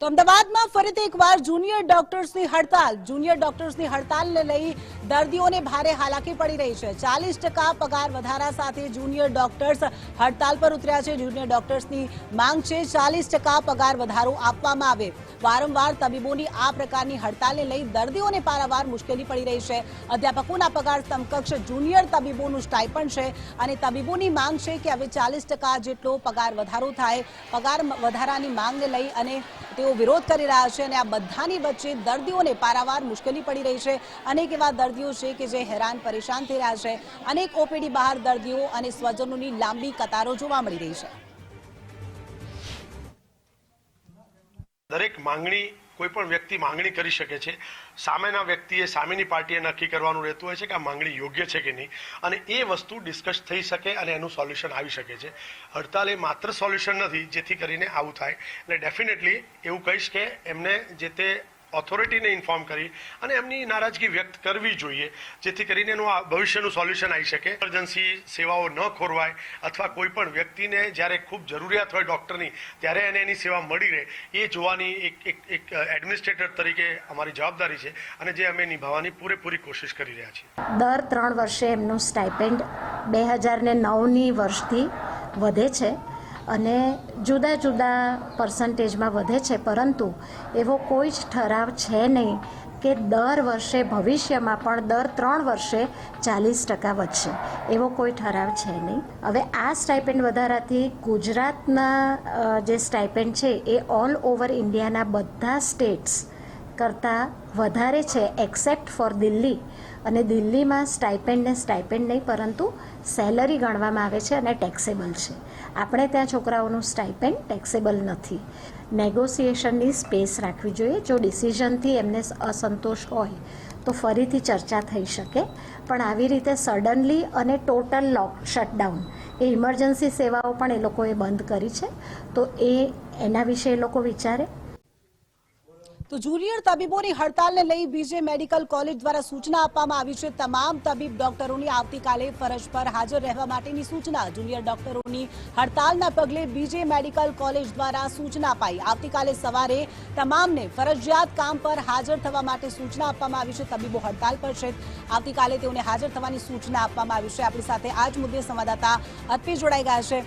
તો અમદાવાદમાં ફરીથી એકવાર જુનિયર ડોક્ટર્સની હડતાલ, જુનિયર ડોક્ટર્સની હડતાલને લઈ દર્દીઓને ભારે હાલાકી પડી રહી છે. ચાલીસ ટકા પગાર વધારા સાથે જુનિયર ડોક્ટર્સ હડતાલ પર ઉતર્યા છે. જુનિયર ડોક્ટર્સની માંગ છે ચાલીસ ટકા પગાર વધારો આપવામાં આવે. વારંવાર તબીબોની આ પ્રકારની હડતાલને લઈ દર્દીઓને પારાવાર મુશ્કેલી પડી રહી છે. અધ્યાપકોના પગાર સમકક્ષ જુનિયર તબીબોનું સ્ટાઇપન્ડ છે અને તબીબોની માંગ છે કે હવે ચાલીસ જેટલો પગાર વધારો થાય. પગાર વધારાની માંગને લઈ અને તેઓ વિરોધ કરી રહ્યા છે અને આ બધાની વચ્ચે દર્દીઓને પારાવાર મુશ્કેલી પડી રહી છે. અનેક એવા દર્દીઓ છે કે જે હેરાન, પરેશાન થઈ રહ્યા છે. અનેક ઓપીડી બહાર દર્દીઓ અને સ્વજનોની લાંબી કતારો જોવા મળી રહી છે. દરેક માંગણી, કોઈ પણ વ્યક્તિ માંગણી કરી શકે છે. સામેના વ્યક્તિએ સામેની પાર્ટીએ નક્કી કરવાનું રહેતું હોય છે કે આ માંગણી યોગ્ય છે કે નહીં. અને એ વસ્તુ ડિસ્કસ થઈ શકે અને એનું સોલ્યુશન આવી શકે છે. હડતાલ એ માત્ર સોલ્યુશન નથી, જેથી કરીને આવું થાય. એટલે ડેફિનેટલી એવું કહીશ કે એમને જે તે ઓથોરિટીને ઇન્ફોર્મ કરી અને એમની નારાજગી વ્યક્ત કરવી જોઈએ, જેથી કરીને એનું ભવિષ્યનું સોલ્યુશન આવી શકે. ઇમરજન્સી સેવાઓ ન ખોરવાય અથવા કોઈ પણ વ્યક્તિને જ્યારે ખૂબ જરૂરિયાત હોય ડૉક્ટરની ત્યારે એને એની સેવા મળી રહે. એ જોવાની એક એક એક એડમિનિસ્ટ્રેટર તરીકે અમારી જવાબદારી છે અને જે અમે નિભાવવાની પૂરેપૂરી કોશિશ કરી રહ્યા છીએ. દર ત્રણ વર્ષે એમનું સ્ટાઇપેન્ડ બે હજાર ને નવની વર્ષથી વધે છે. અને જુદા જુદા પર્સન્ટેજમાં વધે છે, પરંતુ એવો કોઈ જ ઠરાવ છે નહીં કે દર વર્ષે ભવિષ્યમાં પણ દર ત્રણ વર્ષે ચાલીસ ટકા વધશે. એવો કોઈ ઠરાવ છે નહીં. હવે આ સ્ટાઇપેન્ડ વધારાથી ગુજરાતના જે સ્ટાઇપેન્ડ છે એ ઓલ ઓવર ઇન્ડિયાના બધા સ્ટેટ્સ કરતાં વધારે છે એક્સેપ્ટ ફોર દિલ્હી. અને દિલ્હીમાં સ્ટાઇપેન્ડ ને સ્ટાઇપેન્ડ નહીં, પરંતુ સેલરી ગણવામાં આવે છે અને ટેક્સેબલ છે. આપણે ત્યાં છોકરાઓનું સ્ટાઇપેન્ડ ટેક્સેબલ નથી. નેગોસિએશનની સ્પેસ રાખવી જોઈએ. જો ડિસિઝનથી એમને અસંતોષ હોય, તો ફરીથી ચર્ચા થઈ શકે. પણ આવી રીતે સડનલી અને ટોટલ લોક શટડાઉન એ ઇમરજન્સી સેવાઓ પણ એ લોકોએ બંધ કરી છે. તો એ એના વિશે એ લોકો વિચારે? તો જુનિયર તબીબોની હડતાલને લઈ બીજે મેડિકલ કોલેજ દ્વારા સૂચના આપવામાં આવી છે. તમામ તબીબ ડોક્ટરોની આવતીકાલે ફરજ પર હાજર રહેવા માટેની સૂચના. જુનિયર ડોક્ટરોની હડતાલના પગલે બીજે મેડિકલ કોલેજ દ્વારા સૂચના અપાઈ. આવતીકાલે સવારે તમામને ફરજિયાત કામ પર હાજર થવા માટે સૂચના આપવામાં આવી છે. તબીબો હડતાલ પર છે. આવતીકાલે તેઓને હાજર થવાની સૂચના આપવામાં આવી છે. આપણી સાથે આ જ મુદ્દે સંવાદદાતા અર્પિત જોડાઈ ગયા છે.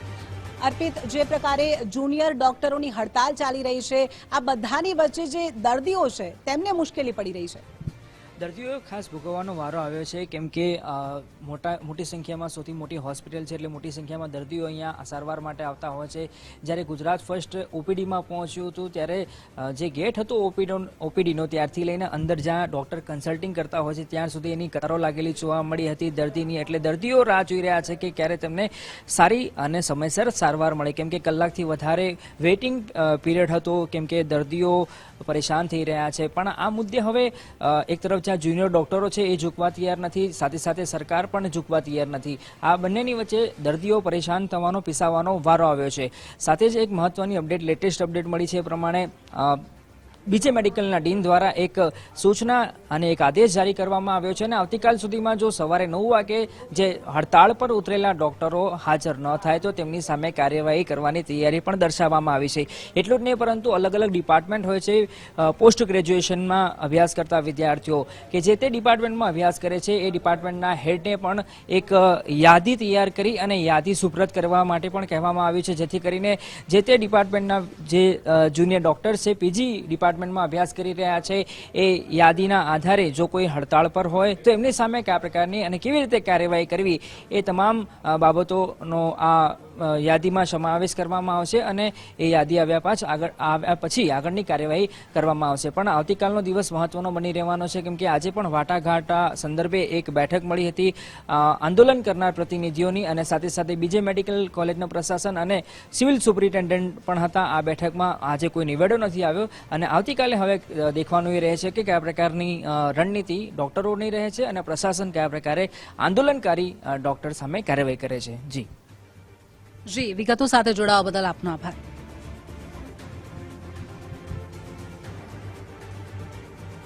અર્પિત જે પ્રકારે જુનિયર ડોક્ટરોની હડતાલ ચાલી રહી છે, આ બધાની વચ્ચે જે દર્દીઓ છે, તેમને મુશ્કેલી પડી રહી છે. દર્દીઓએ ખાસ ભોગવવાનો વારો આવ્યો છે, કેમ કે મોટા, મોટી સંખ્યામાં સૌથી મોટી હોસ્પિટલ છે, એટલે મોટી સંખ્યામાં દર્દીઓ અહીંયા સારવાર માટે આવતા હોય છે. જ્યારે ગુજરાત ફર્સ્ટ ઓપીડીમાં પહોંચ્યું હતું, ત્યારે જે ગેટ હતો ઓપીડો, ઓપીડીનો, ત્યારથી લઈને અંદર જ્યાં ડૉક્ટર કન્સલ્ટિંગ કરતા હોય છે, ત્યાં સુધી એની કતારો લાગેલી જોવા મળી હતી દર્દીની. એટલે દર્દીઓ રાહ જોઈ રહ્યા છે કે ક્યારે તેમને સારી અને સમયસર સારવાર મળે. કેમ કે કલાકથી વધારે વેઇટિંગ પીરિયડ હતો, કેમ કે દર્દીઓ પરેશાન થઈ રહ્યા છે. પણ આ મુદ્દે હવે એક તરફ જ્યાં જુનિયર ડોક્ટરો છે, એ ઝૂકવા તૈયાર નથી. સાથે સાથે સરકાર પણ ઝૂકવા તૈયાર નથી. આ બંનેની વચ્ચે દર્દીઓ પરેશાન થવાનો, પીસાવાનો વારો આવ્યો છે. સાથે જ એક મહત્વની અપડેટ, લેટેસ્ટ અપડેટ મળી છે એ પ્રમાણે બીજે મેડિકલના ડીન દ્વારા એક સૂચના અને એક આદેશ જારી કરવામાં આવ્યો છે અને આવતીકાલ સુધીમાં જો સવારે નવ વાગે જે હડતાળ પર ઉતરેલા ડોક્ટરો હાજર ન થાય તો તેમની સામે કાર્યવાહી કરવાની તૈયારી પણ દર્શાવવામાં આવી છે. એટલું જ નહીં, પરંતુ અલગ અલગ ડિપાર્ટમેન્ટ હોય છે પોસ્ટ ગ્રેજ્યુએશનમાં અભ્યાસ કરતા વિદ્યાર્થીઓ કે જે તે ડિપાર્ટમેન્ટમાં અભ્યાસ કરે છે, એ ડિપાર્ટમેન્ટના હેડને પણ એક યાદી તૈયાર કરી અને યાદી સુપ્રત કરવા માટે પણ કહેવામાં આવ્યું છે, જેથી કરીને જે તે ડિપાર્ટમેન્ટના જે જુનિયર ડોક્ટર છે, પીજી ડિપાર્ટમેન્ટમાં અભ્યાસ કરી રહ્યા છે. એ યાદીના આધારે જો કોઈ હડતાળ પર હોય, તો એમની સામે કયા પ્રકારની અને કેવી રીતે કાર્યવાહી કરવી, એ તમામ બાબતોનો આ યાદીમાં સમાવેશ કરવામાં આવશે અને એ યાદી આવ્યા પાછ આગળ આવ્યા પછી આગળની કાર્યવાહી કરવામાં આવશે. પણ આવતીકાલનો દિવસ મહત્વનો બની રહેવાનો છે, કેમ કે આજે પણ વાટાઘાટા સંદર્ભે એક બેઠક મળી હતી આંદોલન કરનાર પ્રતિનિધિઓની અને સાથે સાથે બીજે મેડિકલ કોલેજના પ્રશાસન અને સિવિલ સુપ્રિન્ટેન્ડન્ટ પણ હતા. આ બેઠકમાં આજે કોઈ નિવેડો નથી આવ્યો અને આવતીકાલે હવે દેખવાનું એ રહે છે કે કયા પ્રકારની રણનીતિ ડોક્ટરોની રહે છે અને પ્રશાસન કયા પ્રકારે આંદોલનકારી ડોક્ટર સામે કાર્યવાહી કરે છે. જી. જી વિગતો સાથે જોડાવા બદલ આપનો આભાર.